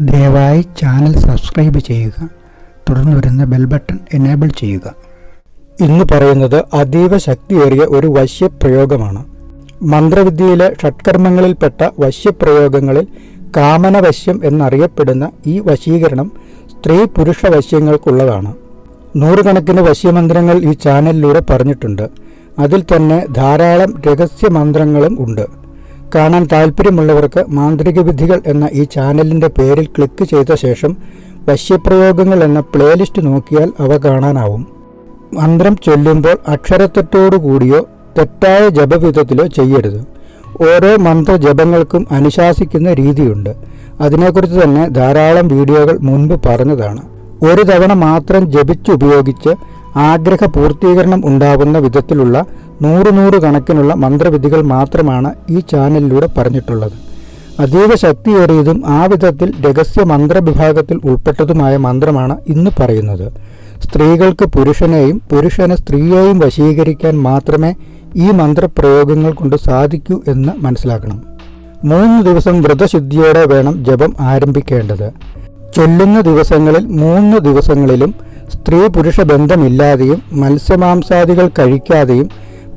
ദയവായി channel subscribe ചെയ്യുക. തുടർന്ന് വരുന്ന ബെൽ ബട്ടൺ എനേബിൾ ചെയ്യുക. ഇന്ന് പറയുന്നത് അതീവ ശക്തിയേറിയ ഒരു വശ്യപ്രയോഗമാണ്. മന്ത്രവിദ്യയിലെ ഷട്കർമ്മങ്ങളിൽപ്പെട്ട വശ്യപ്രയോഗങ്ങളിൽ കാമനവശ്യം എന്നറിയപ്പെടുന്ന ഈ വശീകരണം സ്ത്രീ പുരുഷ വശ്യങ്ങൾക്കുള്ളതാണ്. നൂറുകണക്കിന് വശ്യമന്ത്രങ്ങൾ ഈ ചാനലിലൂടെ പറഞ്ഞിട്ടുണ്ട്. അതിൽ തന്നെ ധാരാളം രഹസ്യമന്ത്രങ്ങളും ഉണ്ട്. കാണാൻ താല്പര്യമുള്ളവർക്ക് മാന്ത്രിക വിധികൾ എന്ന ഈ ചാനലിന്റെ പേരിൽ ക്ലിക്ക് ചെയ്ത ശേഷം വശ്യപ്രയോഗങ്ങൾ എന്ന പ്ലേലിസ്റ്റ് നോക്കിയാൽ അവ കാണാനാവും. മന്ത്രം ചൊല്ലുമ്പോൾ അക്ഷരത്തെറ്റോടുകൂടിയോ തെറ്റായ ജപവിധത്തിലോ ചെയ്യരുത്. ഓരോ മന്ത്രജപങ്ങൾക്കും അനുശാസിക്കുന്ന രീതിയുണ്ട്. അതിനെക്കുറിച്ച് തന്നെ ധാരാളം വീഡിയോകൾ മുൻപ് പറഞ്ഞതാണ്. ഒരു തവണ മാത്രം ജപിച്ചുപയോഗിച്ച് ആഗ്രഹ പൂർത്തീകരണം ഉണ്ടാകുന്ന വിധത്തിലുള്ള നൂറ് നൂറ് കണക്കിനുള്ള മന്ത്രവിധികൾ മാത്രമാണ് ഈ ചാനലിലൂടെ പറഞ്ഞിട്ടുള്ളത്. അതീവ ശക്തിയേറിയതും ആ വിധത്തിൽ രഹസ്യ മന്ത്രവിഭാഗത്തിൽ ഉൾപ്പെട്ടതുമായ മന്ത്രമാണ് ഇന്ന് പറയുന്നത്. സ്ത്രീകൾക്ക് പുരുഷനെയും പുരുഷനെ സ്ത്രീയെയും വശീകരിക്കാൻ മാത്രമേ ഈ മന്ത്രപ്രയോഗങ്ങൾ കൊണ്ട് സാധിക്കൂ എന്ന് മനസ്സിലാക്കണം. മൂന്ന് ദിവസം വ്രതശുദ്ധിയോടെ വേണം ജപം ആരംഭിക്കേണ്ടത്. ചൊല്ലുന്ന ദിവസങ്ങളിൽ മൂന്ന് ദിവസങ്ങളിലും സ്ത്രീ പുരുഷ ബന്ധമില്ലാതെയും മത്സ്യമാംസാദികൾ കഴിക്കാതെയും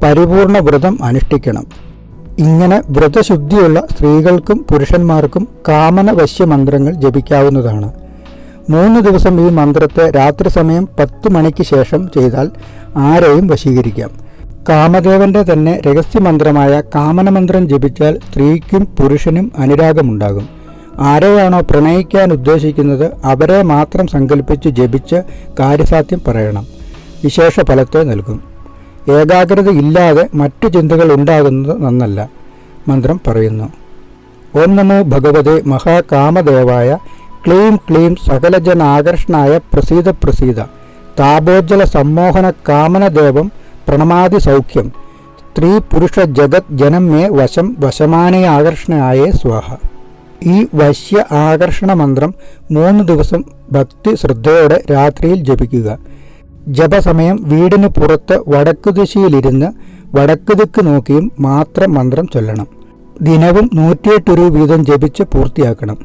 പരിപൂർണ വ്രതം അനുഷ്ഠിക്കണം. ഇങ്ങനെ വ്രതശുദ്ധിയുള്ള സ്ത്രീകൾക്കും പുരുഷന്മാർക്കും കാമന വശ്യ മന്ത്രങ്ങൾ ജപിക്കാവുന്നതാണ്. മൂന്ന് ദിവസം ഈ മന്ത്രത്തെ രാത്രി സമയം പത്ത് മണിക്ക് ശേഷം ചെയ്താൽ ആരെയും വശീകരിക്കാം. കാമദേവന്റെ തന്നെ രഹസ്യമന്ത്രമായ കാമനമന്ത്രം ജപിച്ചാൽ സ്ത്രീക്കും പുരുഷനും അനുരാഗമുണ്ടാകും. ആരെയാണോ പ്രണയിക്കാൻ ഉദ്ദേശിക്കുന്നത് അവരെ മാത്രം സങ്കല്പിച്ച് ജപിച്ച് കാര്യസാധ്യം പറയണം. വിശേഷ ഫലത്തെ നൽകും. ഏകാഗ്രത ഇല്ലാതെ മറ്റു ചിന്തകൾ ഉണ്ടാകുന്നത് നന്നല്ല. മന്ത്രം പറയുന്നു. ഓം നമോ ഭഗവതെ മഹാകാമദേവായ ക്ലീം ക്ലീം സകലജനാകർഷണായ പ്രസീത പ്രസീത താപോജ്ജല സമ്മോഹന കാമനദേവം പ്രണമാതി സൗഖ്യം സ്ത്രീ പുരുഷ ജഗത് ജനം മേ വശം വശമാനേ ആകർഷണയായേ സ്വാഹ. ഈ വശ്യ ആകർഷണ മന്ത്രം മൂന്ന് ദിവസം ഭക്തി ശ്രദ്ധയോടെ രാത്രിയിൽ ജപിക്കുക. ജപസമയം വീടിന് പുറത്ത് വടക്കു വടക്കുദിക്ക് വടക്കു ദിക്ക് നോക്കിയും മാത്രം മന്ത്രം ചൊല്ലണം. ദിനവും നൂറ്റിയെട്ടൊരു വീതം ജപിച്ച് പൂർത്തിയാക്കണം.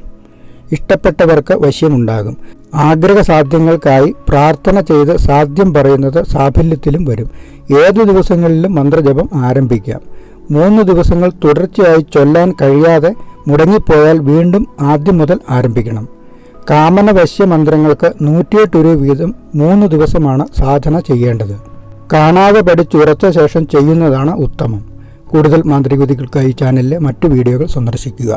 ഇഷ്ടപ്പെട്ടവർക്ക് വശ്യമുണ്ടാകും. ആഗ്രഹ സാധ്യങ്ങൾക്കായി പ്രാർത്ഥന ചെയ്ത് സാധ്യം പറയുന്നത് സാഫല്യത്തിലും വരും. ഏതു ദിവസങ്ങളിലും മന്ത്രജപം ആരംഭിക്കാം. മൂന്ന് ദിവസങ്ങൾ തുടർച്ചയായി ചൊല്ലാൻ കഴിയാതെ മുടങ്ങിപ്പോയാൽ വീണ്ടും ആദ്യം മുതൽ ആരംഭിക്കണം. കാമനവശ്യ മന്ത്രങ്ങൾക്ക് നൂറ്റിയെട്ട് രൂപ വീതം മൂന്ന് ദിവസമാണ് സാധന ചെയ്യേണ്ടത്. കാണാതെ പഠിച്ചുറച്ച ശേഷം ചെയ്യുന്നതാണ് ഉത്തമം. കൂടുതൽ മാന്ത്രികവിധികൾക്കായി ചാനലിലെ മറ്റു വീഡിയോകൾ സന്ദർശിക്കുക.